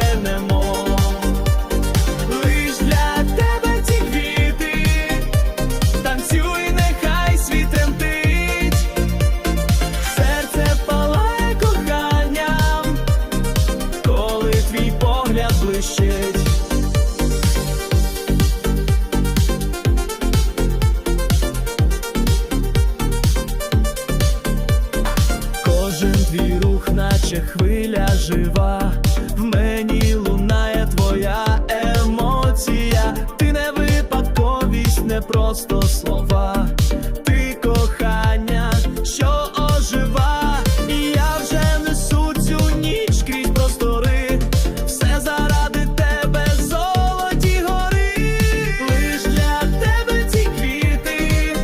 женемо, лиш для тебе ці квіти, танцюй, нехай світем серце палає коханням, коли твій погляд блищить. Кожен твій рух, наче хвиля жива. в мене просто слова. Ти кохання, що ожива, і я вже несу цю ніч простори, все заради тебе, золоті гори, лиш для тебе ці квіти.